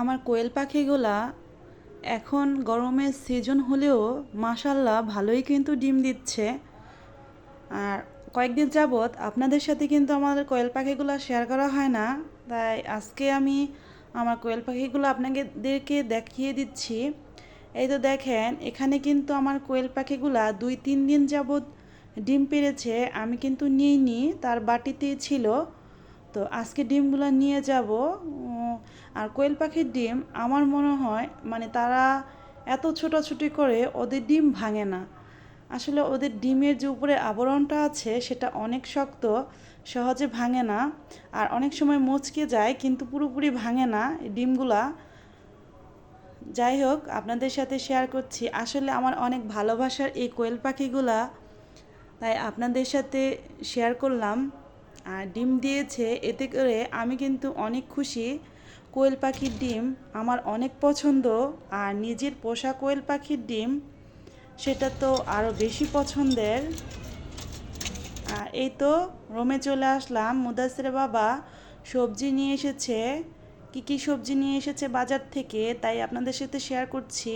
আমার কোয়েল পাখিগুলা এখন গরমের সিজন হলেও মাসাল্লাহ ভালোই কিন্তু ডিম দিচ্ছে। আর কয়েকদিন যাবৎ আপনাদের সাথে কিন্তু আমাদের কোয়েল পাখিগুলো শেয়ার করা হয় না। তাই আজকে আমি আমার কোয়েল পাখিগুলো আপনাদেরকে দেখিয়ে দিচ্ছি। এই তো দেখেন, এখানে কিন্তু আমার কোয়েল পাখিগুলা দুই তিন দিন যাবৎ ডিম পেড়েছে আমি কিন্তু নিইনি, তার বাটিতেই ছিল। তো আজকে ডিমগুলো নিয়ে যাব। আর কোয়েল পাখির ডিম আমার মনে হয় মানে তারা এত ছোটাছুটি করে ওদের ডিম ভাঙে না। আসলে ওদের ডিমের যে উপরে আবরণটা আছে, সেটা অনেক শক্ত, সহজে ভাঙে না। আর অনেক সময় মচকে যায়, কিন্তু পুরোপুরি ভাঙে না ডিমগুলা। যাই হোক, আপনাদের সাথে শেয়ার করছি। আসলে আমার অনেক ভালোবাসার এই কোয়েল পাখিগুলা, তাই আপনাদের সাথে শেয়ার করলাম। আর ডিম দিয়েছে, এতে করে আমি কিন্তু অনেক খুশি। কোয়েল পাখির ডিম আমার অনেক পছন্দ আর নিজের পোষা কোয়েল পাখির ডিম সেটা তো আরও বেশি পছন্দের। আর এই তো রোমে চলে আসলাম। মুদাসের বাবা সবজি নিয়ে এসেছে। কি কি সবজি নিয়ে এসেছে বাজার থেকে তাই আপনাদের সাথে শেয়ার করছি।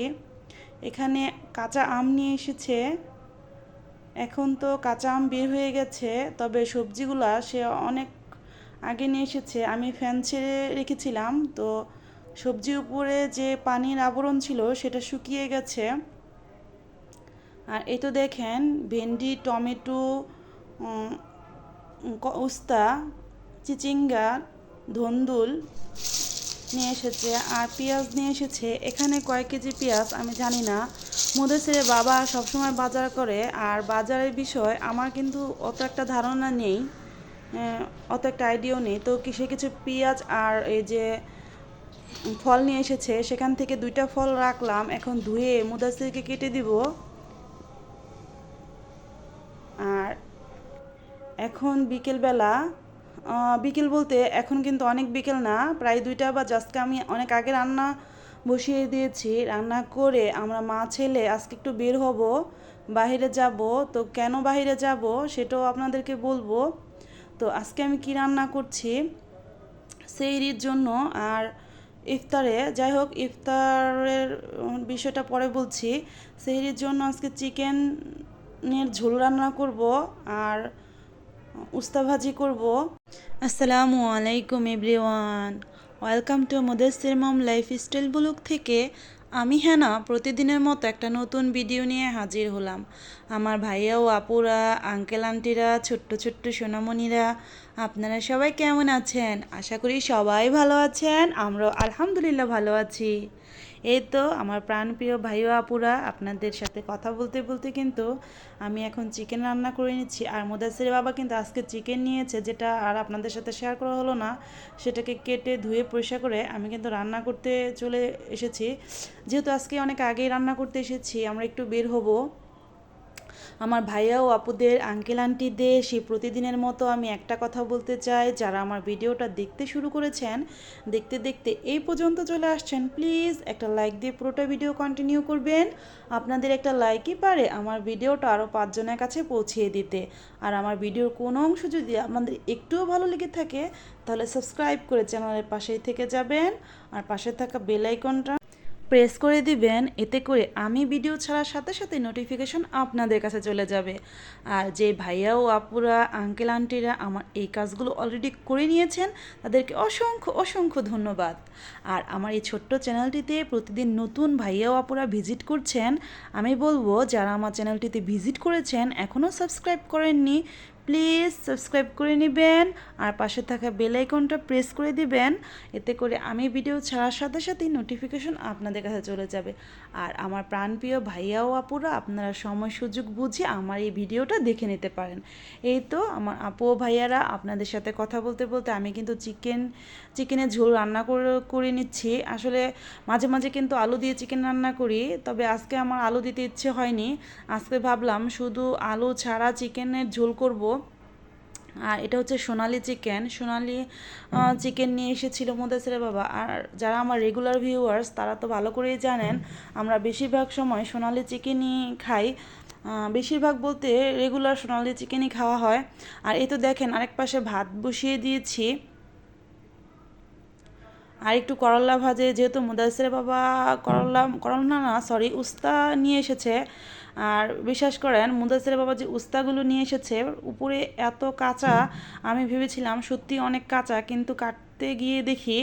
এখানে কাঁচা আম নিয়ে এসেছে। এখন তো কাঁচা আম বের হয়ে গেছে, তবে সবজিগুলা সে অনেক আগে নিয়ে এসেছে। আমি ফ্যান ছেড়ে রেখেছিলাম, তো সবজির উপরে যে পানির আবরণ ছিল সেটা শুকিয়ে গেছে। আর এই তো দেখেন, ভেন্ডি, টমেটো উস্তা, চিচিঙ্গা, ধন্দুল নিয়ে এসেছে আর পেঁয়াজ নিয়ে এসেছে। এখানে কয়েক কেজি পেঁয়াজ, আমি জানি না। মুদেসের বাবা সবসময় বাজার করে, আর বাজারের বিষয় আমার কিন্তু অত একটা ধারণা নেই। অত একটা আইডিয়াও নেই। তো কিসে কিছু পেঁয়াজ আর এই যে ফল নিয়ে এসেছে, সেখান থেকে দুইটা ফল রাখলাম, এখন ধুয়ে মুদাসিরকে কেটে দিব। আর এখন বিকেলবেলা বিকেল বলতে এখন কিন্তু অনেক বিকেল না, প্রায় দুইটা বা জাস্টকে আমি অনেক আগে রান্না বসিয়ে দিয়েছি। রান্না করে আমরা মা ছেলে আজকে একটু বের হব বাইরে যাব। তো কেন বাইরে যাব সেটাও আপনাদেরকে বলব। তো আজকে আমি কি রান্না করছি? সেইরির জন্য আর ইফতারে, যাই হোক, ইফতারের বিষয়টা পরে বলছি। সেহরির জন্য আজকে চিকেনের ঝোল রান্না করব আর উস্তা ভাজি করব। আসসালামু আলাইকুম everyone. Welcome to Mudassir mom lifestyle blog থেকে আমি হ্যানা প্রতিদিনের মতো একটা নতুন ভিডিও নিয়ে হাজির হলাম। আমার ভাইয়া ও আপুরা, আঙ্কেল আন্টিরা, ছোট্ট ছোট্ট সোনামণিরা, আপনারা সবাই কেমন আছেন? আশা করি সবাই ভালো আছেন, আমরাও আলহামদুলিল্লাহ ভালো আছি। এই তো আমার প্রাণপ্রিয় ভাই ও আপুরা আপনাদের সাথে কথা বলতে বলতে কিন্তু আমি এখন চিকেন রান্না করে নিচ্ছি। আর মোদাসির বাবা কিন্তু আজকে চিকেন নিয়েছে, যেটা আর আপনাদের সাথে শেয়ার করা হলো না। সেটাকে কেটে ধুয়ে পরিষ্কার করে আমি কিন্তু রান্না করতে চলে এসেছি। যেহেতু আজকে অনেক আগেই রান্না করতে এসেছি, আমরা একটু বের হব। আমার ভাইয়া ও আপুদের আঙ্কেল আন্টিদের সেই প্রতিদিনের মতো আমি একটা কথা বলতে চাই, যারা আমার ভিডিওটা দেখতে শুরু করেছেন, দেখতে দেখতে এই পর্যন্ত চলে আসছেন প্লিজ একটা লাইক দিয়ে পুরোটা ভিডিও কন্টিনিউ করবেন। আপনাদের একটা লাইকই পারে আমার ভিডিওটা আরও পাঁচজনের কাছে পৌঁছিয়ে দিতে। আর আমার ভিডিওর কোনো অংশ যদি আপনাদের একটুও ভালো লেগে থাকে, তাহলে সাবস্ক্রাইব করে চ্যানেলের পাশেই থেকে যাবেন। আর পাশে থাকা বেল আইকনটা প্রেস করে দিবেন, এতে করে আমি ভিডিও ছাড়ার সাথে সাথে নোটিফিকেশন আপনাদের কাছে চলে যাবে। আর যে ভাইয়া ও আপুরা আঙ্কেল আন্টিরা আমার এই কাজগুলো অলরেডি করে নিয়েছেন, তাদেরকে অসংখ্য অসংখ্য ধন্যবাদ। আর আমার এই ছোট্ট চ্যানেলটিতে প্রতিদিন নতুন ভাইয়া ও আপুরা ভিজিট করছেন, আমি বলব, যারা আমার চ্যানেলটিতে ভিজিট করেছেন এখনও সাবস্ক্রাইব করেননি প্লিজ সাবস্ক্রাইব করে নেবেন আর পাশে থাকা বেল আইকনটা প্রেস করে দিবেন। এতে করে আমি ভিডিও ছাড়ার সাথে সাথেই নোটিফিকেশন আপনাদের কাছে চলে যাবে। আর আমার প্রাণপ্রিয় ভাইয়া ও আপুরা আপনারা সময় সুযোগ বুঝে আমার এই ভিডিওটা দেখে নিতে পারেন। এই তো আমার আপু ও ভাইয়ারা আপনাদের সাথে কথা বলতে বলতে আমি কিন্তু চিকেন, চিকেনের ঝোল রান্না করে করে নিচ্ছি। আসলে মাঝে মাঝে কিন্তু আলু দিয়ে চিকেন রান্না করি, তবে আজকে আমার আলু দিতে ইচ্ছে হয়নি। আজকে ভাবলাম শুধু আলু ছাড়া চিকেনের ঝোল করব। আর এটা হচ্ছে সোনালি চিকেন। সোনালি চিকেন নিয়ে এসেছিল মোদাসের বাবা। আর যারা আমার রেগুলার ভিউয়ার্স তারা তো ভালো করেই জানেন, আমরা বেশিরভাগ সময় সোনালি চিকেনই খাই। বেশিরভাগ বলতে রেগুলার সোনালি চিকেনই খাওয়া হয়। আর এই তো দেখেন, আরেক পাশে ভাত বসিয়ে দিয়েছি। আর একটু করলা ভাজে, যেহেতু মুদাসের বাবা করলা করলা না সরি উস্তা নিয়ে এসেছে। আর বিশ্বাস করেন মুদাসের বাবা যে উস্তাগুলো নিয়ে এসেছে, উপরে এত কাঁচা, আমি ভেবেছিলাম সত্যি অনেক কাঁচা, কিন্তু কাটতে গিয়ে দেখি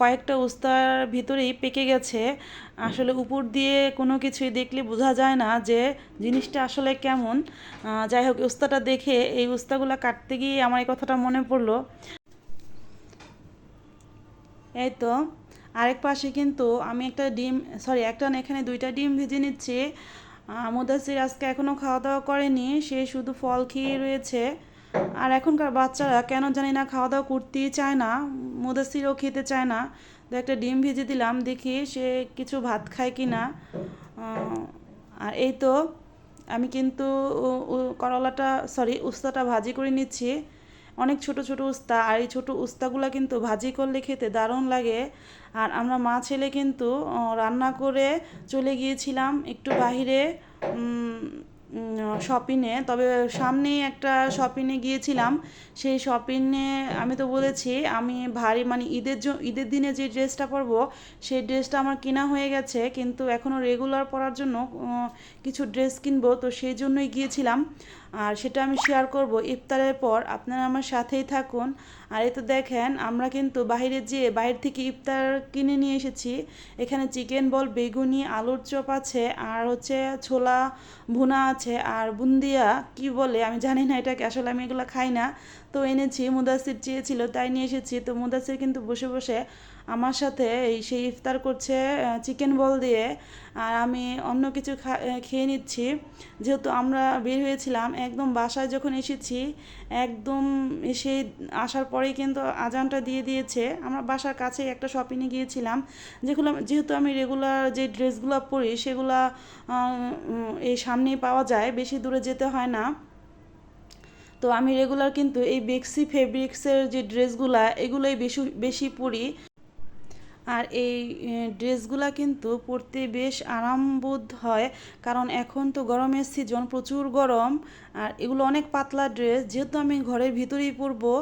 কয়েকটা উস্তার ভিতরেই পেকে গেছে। আসলে উপর দিয়ে কোনো কিছুই দেখলে বোঝা যায় না যে জিনিসটা আসলে কেমন। যাই হোক উস্তাটা দেখে এই উস্তাগুলো কাটতে গিয়ে আমার এই কথাটা মনে পড়ল। এই তো, আরেক পাশে কিন্তু আমি একটা ডিম সরি একটা এখানে দুইটা ডিম ভেজে নিচ্ছি। মুদাসির আজকে এখনও খাওয়া দাওয়া করেনি, সে শুধু ফল খেয়ে রয়েছে। আর এখনকার বাচ্চারা কেন জানি না খাওয়া দাওয়া করতেই চায় না মুদাসিরও খেতে চায় না। তো একটা ডিম ভেজে দিলাম, দেখি সে কিছু ভাত খায় কি না। আর এই তো, আমি কিন্তু করলাটা সরি উস্তাটা ভাজি করে নিচ্ছি। অনেক ছোট ছোট উস্তা, আর এই ছোটো উস্তাগুলো কিন্তু ভাজি করলে খেতে দারুণ লাগে। আর আমরা মা ছেলে কিন্তু রান্না করে চলে গিয়েছিলাম একটু বাহিরে শপিংয়ে। তবে সামনেই একটা শপিংয়ে গিয়েছিলাম। সেই শপিংয়ে আমি তো বলেছি, আমি ভারী মানে ঈদের ঈদের দিনে যে ড্রেসটা পরবো, সেই ড্রেসটা আমার কেনা হয়ে গেছে। কিন্তু এখনও রেগুলার পরার জন্য কিছু ড্রেস কিনবো। তো সেই জন্যই গিয়েছিলাম। আর সেটা আমি শেয়ার করব। ইফতারের পর আপনারা আমার সাথেই থাকুন। আর এ তো দেখেন, আমরা কিন্তু বাইরে যেয়ে বাইরে থেকে ইফতার কিনে নিয়ে এসেছি। এখানে চিকেন বল, বেগুনি, আলুর চপ আছে, আর হচ্ছে ছোলা ভুনা আছে। আর বুন্দিয়া কি বলে, আমি জানি না এটাকে, আসলে আমি এগুলো খাই না। তো এনেছি, মুদাসির চেয়েছিল, তাই নিয়ে এসেছি। তো মুদাসির কিন্তু বসে বসে আমার সাথে এই সেই ইফতার করছে চিকেন বল দিয়ে। আর আমি অন্য কিছু খেয়ে নিচ্ছি। যেহেতু আমরা বের হয়েছিলাম, একদম বাসায় যখন এসেছি, একদম এসে আসার পরেই কিন্তু আজানটা দিয়ে দিয়েছে। আমরা বাসার কাছেই একটা শপিংয়ে গিয়েছিলাম, যেগুলো, যেহেতু আমি রেগুলার যে ড্রেসগুলো পরি, সেগুলো এই সামনেই পাওয়া যায়, বেশি দূরে যেতে হয় না। তো আমি রেগুলার কিন্তু এই বেক্সি ফেব্রিক্সের যে ড্রেসগুলা, এগুলোই বেশি বেশি পরি। আর এই ড্রেসগুলা কিন্তু পরতে বেশ আরামবোধ হয়, কারণ এখন তো গরমের সিজন প্রচুর গরম। আর এগুলো অনেক পাতলা ড্রেস, যেহেতু আমি ঘরের ভিতরেই পরবো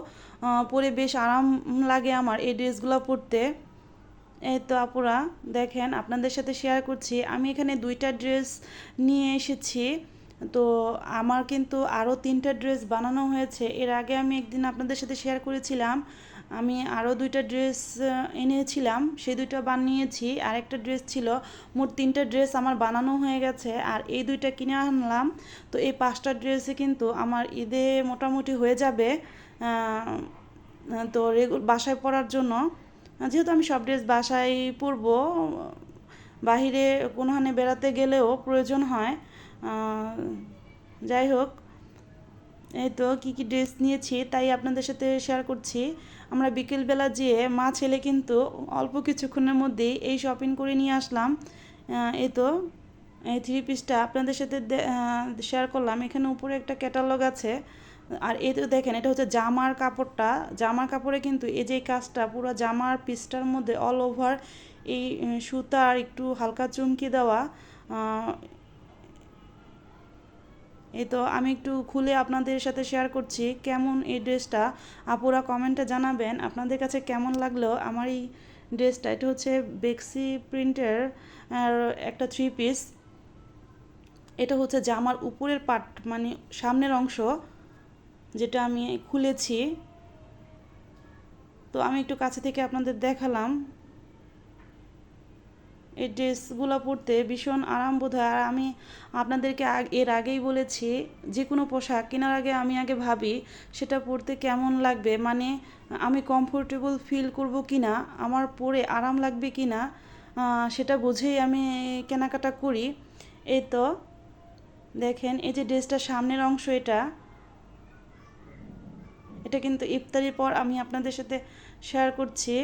পরে বেশ আরাম লাগে আমার এই ড্রেসগুলো পরতে। এই তো আপুরা, দেখেন, আপনাদের সাথে শেয়ার করছি। আমি এখানে দুইটা ড্রেস নিয়ে এসেছি। তো আমার কিন্তু আরও তিনটা ড্রেস বানানো হয়েছে। এর আগে আমি একদিন আপনাদের সাথে শেয়ার করেছিলাম। আমি আরও দুইটা ড্রেস এনেছিলাম। সেই দুইটা বানিয়েছি। আর একটা ড্রেস ছিল, মোট তিনটা ড্রেস আমার বানানো হয়ে গেছে। আর এই দুইটা কিনে আনলাম। তো এই পাঁচটা ড্রেসে কিন্তু আমার ঈদে মোটামুটি হয়ে যাবে তো বাসায় পরার জন্য। যেহেতু আমি সব ড্রেস বাসায় পরবো, বাহিরে কোনোখানে বেড়াতে গেলেও প্রয়োজন হয়। যাই হোক এই তো কী কী ড্রেস নিয়েছি তাই আপনাদের সাথে শেয়ার করছি। আমরা বিকেলবেলা যেয়ে মা ছেলে কিন্তু অল্প কিছুক্ষণের মধ্যেই এই শপিং করে নিয়ে আসলাম। এই তো এই থ্রি পিসটা আপনাদের সাথে শেয়ার করলাম। এখানে উপরে একটা ক্যাটালগ আছে। আর এই তো দেখেন এটা হচ্ছে জামার কাপড়টা। জামার কাপড়ে কিন্তু এই যে কাজটা পুরো জামার পিসটার মধ্যে অল ওভার এই আহ, সুতার একটু হালকা চুমকি দেওয়া। এই তো আমি একটু খুলে আপনাদের সাথে শেয়ার করছি কেমন এই ড্রেসটা। আপুরা কমেন্টে জানাবেন, আপনাদের কাছে কেমন লাগল আমার এই ড্রেসটা? এটা হচ্ছে বেক্সি প্রিন্টের একটা থ্রি পিস এটা হচ্ছে জামার উপরের পার্ট মানে সামনের অংশ, যেটা আমি খুলেছি। তো আমি একটু কাছে থেকে আপনাদের দেখালাম। এই ড্রেসগুলো পরতে ভীষণ আরাম বোধ হয়। আর আমি আপনাদেরকে এর আগেই বলেছি, যে কোনো পোশাক কেনার আগে আমি আগে ভাবি সেটা পরতে কেমন লাগবে। মানে আমি কমফোর্টেবল ফিল করব কি না আমার পরে আরাম লাগবে কি না সেটা বুঝেই আমি কেনাকাটা করি। এই তো, দেখেন, এই যে ড্রেসটার সামনের অংশ এটা এটা কিন্তু ইফতারির পর আমি আপনাদের সাথে শেয়ার করছি।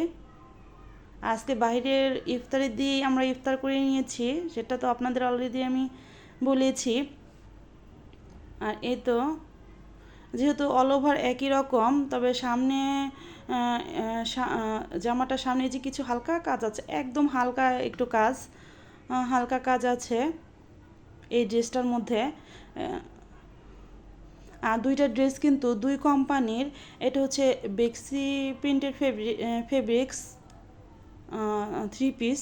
আজকে বাইরের ইফতারি দিয়েই আমরা ইফতার করে নিয়েছি, সেটা তো আপনাদের অলরেডি আমি বলেছি। আর এই তো, যেহেতু অল ওভার একই রকম, তবে সামনে জামাটার সামনে যে কিছু হালকা কাজ আছে, একদম হালকা একটু কাজ হালকা কাজ আছে এই ড্রেসটার মধ্যে। আর দুইটা ড্রেস কিন্তু দুই কোম্পানির, এটা হচ্ছে বেক্সি প্রিন্টের ফেব্রিক ফেব্রিক্স থ্রি পিস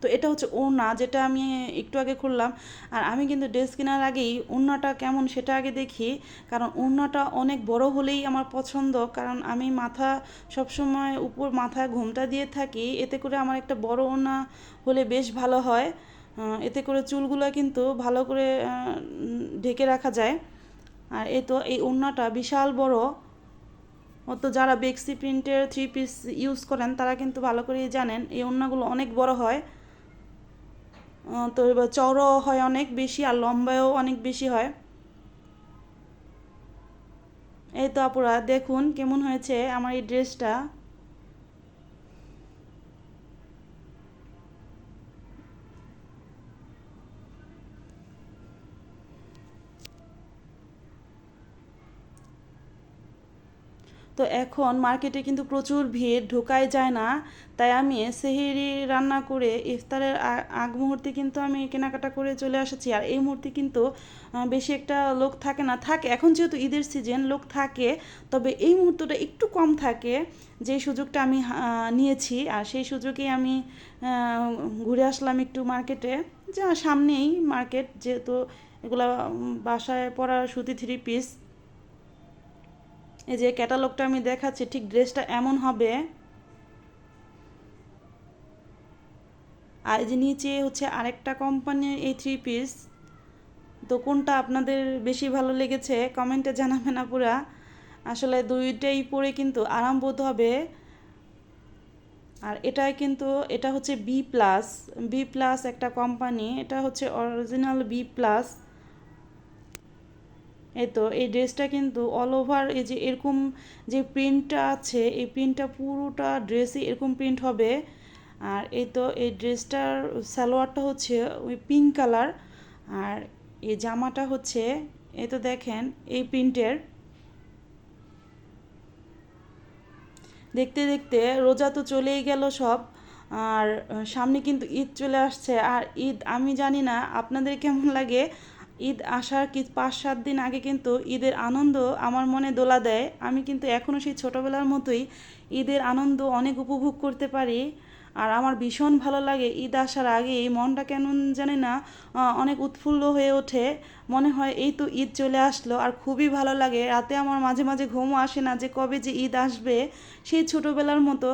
তো এটা হচ্ছে ওড়না, যেটা আমি একটু আগে খুললাম। আর আমি কিন্তু ড্রেস কেনার আগেই ওড়নাটা কেমন সেটা আগে দেখি, কারণ ওড়নাটা অনেক বড় হলেই আমার পছন্দ। কারণ আমি মাথা, সবসময় উপর মাথায় ঘোমটা দিয়ে থাকি, এতে করে আমার একটা বড় ওড়না হলে বেশ ভালো হয়। এতে করে চুলগুলো কিন্তু ভালো করে ঢেকে রাখা যায়। আর এ তো এই ওড়নাটা বিশাল বড়। তো যারা বেক্সি প্রিন্টের থ্রি পিস ইউজ করেন, তারা কিন্তু ভালো করেই জানেন। এই ওড়নাগুলো অনেক বড় হয়। তো এবার চওড়াও হয় অনেক বেশি আর লম্বায়ও অনেক বেশি হয়। এই তো আপুরা, দেখুন কেমন হয়েছে আমার এই ড্রেসটা। তো এখন মার্কেটে কিন্তু প্রচুর ভিড়, ঢোকাই যায় না। তাই আমি সেহেরি রান্না করে ইফতারের আগ মুহূর্তে কিন্তু আমি কেনাকাটা করে চলে এসেছি আর এই মুহূর্তে কিন্তু বেশি একটা লোক থাকে না। থাকে, এখন যেহেতু ঈদের সিজন লোক থাকে। তবে এই মুহূর্তটা একটু কম থাকে, যে সুযোগটা আমি নিয়েছি। আর সেই সুযোগেই আমি ঘুরে আসলাম একটু মার্কেটে। যা সামনেই মার্কেট, যেহেতু এগুলা বাসায় পরা সুতি থ্রি পিস এই যে ক্যাটালগটা আমি দেখাচ্ছি, ঠিক ড্রেসটা এমন হবে। আর যে নিচে হচ্ছে আরেকটা কোম্পানির এই থ্রি পিস তো কোনটা আপনাদের বেশি ভালো লেগেছে, কমেন্টে জানাবেন আপুরা। আসলে দুইটাই পরে কিন্তু আরাম বোধ হবে। আর এটা কিন্তু, এটা হচ্ছে বি প্লাস বি প্লাস একটা কোম্পানি, এটা হচ্ছে অরিজিনাল বি প্লাস এই তো, এই ড্রেসটা কিন্তু অল ওভার এই যে এরকম যে প্রিন্টটা আছে, এই প্রিন্টটা পুরোটা ড্রেসই এরকম প্রিন্ট হবে। আর এই তো, এই ড্রেসটার সালোয়ারটা হচ্ছে ওই পিঙ্ক কালার আর এই জামাটা হচ্ছে, এই তো দেখেন, এই প্রিন্টের দেখতে দেখতে রোজা তো চলেই গেল সব, আর সামনে কিন্তু ঈদ চলে আসছে, আর ঈদ আমি জানি না, আপনাদের কেমন লাগে? ঈদ আসার কি পাঁচ, সাত দিন আগে কিন্তু ঈদের আনন্দ আমার মনে দোলা দেয়। আমি কিন্তু এখনও সেই ছোটোবেলার মতোই ঈদের আনন্দ অনেক উপভোগ করতে পারি। আর আমার ভীষণ ভালো লাগে। ঈদ আসার আগেই মনটা কেন জানি না অনেক উৎফুল্ল হয়ে ওঠে। মনে হয় এই তো ঈদ চলে আসলো আর খুবই ভালো লাগে। রাতে আমার মাঝে মাঝে ঘুমও আসে না যে কবে যে ঈদ আসবে। সেই ছোটোবেলার মতো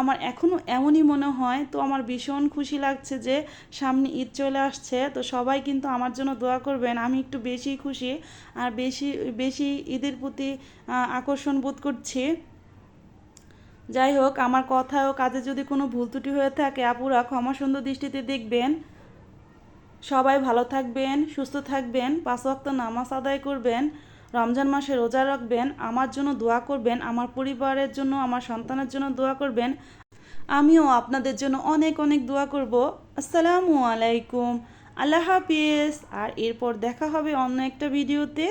আমার এখনও এমনই মনে হয়। তো আমার ভীষণ খুশি লাগছে যে সামনে ঈদ চলে আসছে। তো সবাই কিন্তু আমার জন্য দোয়া করবেন, আমি একটু বেশি খুশি আর বেশি বেশি ঈদের প্রতি আকর্ষণ বোধ করছি। যাই হোক, আমার কথা ও কাজে যদি কোনো ভুল ত্রুটি হয়ে থাকে, আপুরা ক্ষমা সুন্দর দৃষ্টিতে দেখবেন। সবাই ভালো থাকবেন, সুস্থ থাকবেন, পাঁচ ওয়াক্ত নামাজ আদায় করবেন, রমজান মাসে রোজা রাখবেন, আমার জন্য দোয়া করবেন, আমার পরিবারের জন্য, আমার সন্তানের জন্য দোয়া করবেন। আমিও আপনাদের জন্য অনেক অনেক দোয়া করব। আসসালামু আলাইকুম, আল্লাহ হাফিজ। আর এরপর দেখা হবে অন্য একটা ভিডিওতে।